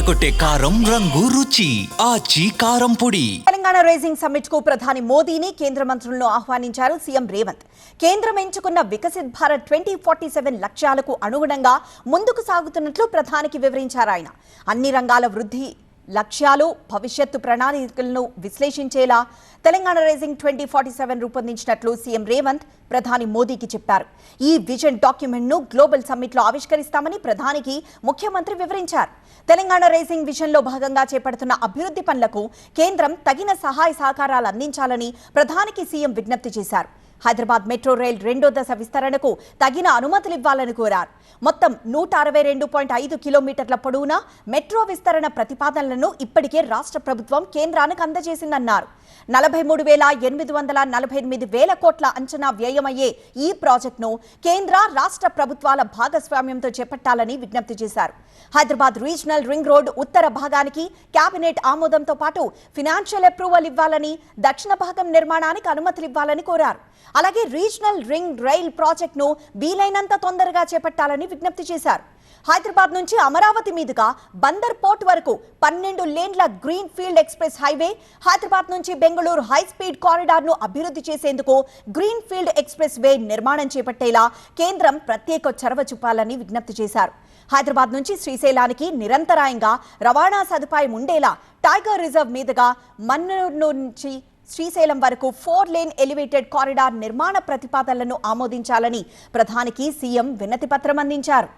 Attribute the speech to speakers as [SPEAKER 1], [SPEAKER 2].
[SPEAKER 1] అదరగొట్టే కారం రంగు రుచి ఆచి కారం పొడి.
[SPEAKER 2] తెలంగాణ రైజింగ్ సమ్మిట్కు ప్రధాని మోదీని కేంద్ర మంత్రులను ఆహ్వానించారు సీఎం రేవంత్. కేంద్రం ఎంచుకున్న Viksit Bharat twenty forty seven లక్ష్యాలకు అనుగుణంగా ముందుకు సాగుతున్నట్లు ప్రధానికి వివరించారు ఆయన. అన్ని రంగాల వృద్ధి లక్ష్యాలు భవిష్యత్తు ప్రణాళికలను విశ్లేషించేలా Telangana rising twenty forty seven రూపొందించినట్లు CM Revanth ప్రధాని మోదీకి చెప్పారు. ఈ విజన్ డాక్యుమెంట్ను గ్లోబల్ సమ్మిట్లో ఆవిష్కరిస్తామని ప్రధానికి ముఖ్యమంత్రి వివరించారు. తెలంగాణ రైజింగ్ విజన్లో భాగంగా చేపడుతున్న అభివృద్ధి పనులకు కేంద్రం తగిన సహాయ సహకారాలు అందించాలని ప్రధానికి సీఎం విజ్ఞప్తి చేశారు. హైదరాబాద్ మెట్రో రైల్ రెండో దశ విస్తరణకు తగిన అనుమతులు ఇవ్వాలని కోరారు. మొత్తం నూట అరవై రెండు పాయింట్ ఐదు కిలోమీటర్ల పొడవున మెట్రో విస్తరణ ప్రతిపాదనలను ఇప్పటికే రాష్ట్ర ప్రభుత్వం కేంద్రానికి అందజేసిందన్నారు. నలభై మూడు వేల ఎనిమిది వందల నలభై ఎనిమిది వేల కోట్ల అంచనా వ్యయమయ్యే ఈ ప్రాజెక్టును కేంద్ర రాష్ట్ర ప్రభుత్వాల భాగస్వామ్యంతో చేపట్టాలని విజ్ఞప్తి చేశారు. హైదరాబాద్ రీజనల్ రింగ్ రోడ్ ఉత్తర భాగానికి కేబినెట్ ఆమోదంతో పాటు ఫినాన్షియల్ అప్రూవల్ ఇవ్వాలని దక్షిణ భాగం నిర్మాణానికి అనుమతులు ఇవ్వాలని కోరారు. అలాగే రీజనల్ రింగ్ రైల్ ప్రాజెక్టును వీలైనంత తొందరగా చేపట్టాలని విజ్ఞప్తి చేశారు. హైదరాబాద్ నుంచి అమరావతి మీదుగా బందర్ పోర్ట్ వరకు పన్నెండు లేన్ల green field express highway Hyderabad నుంచి బెంగళూరు హై స్పీడ్ కారిడార్ను అభివృద్ధి చేసేందుకు గ్రీన్ ఫీల్డ్ ఎక్స్ప్రెస్ వే నిర్మాణం చేపట్టేలా కేంద్రం ప్రత్యేక చొరవ చూపాలని విజ్ఞప్తి చేశారు. హైదరాబాద్ నుంచి శ్రీశైలానికి నిరంతరాయంగా రవాణా సదుపాయం ఉండేలా టైగర్ రిజర్వ్ మీదుగా మన్నూరు నుంచి శ్రీశైలం వరకు ఫోర్ లేన్ ఎలివేటెడ్ కారిడార్ నిర్మాణ ప్రతిపాదనలను ఆమోదించాలని ప్రధానికి సీఎం వినతిపత్రం అందించారు.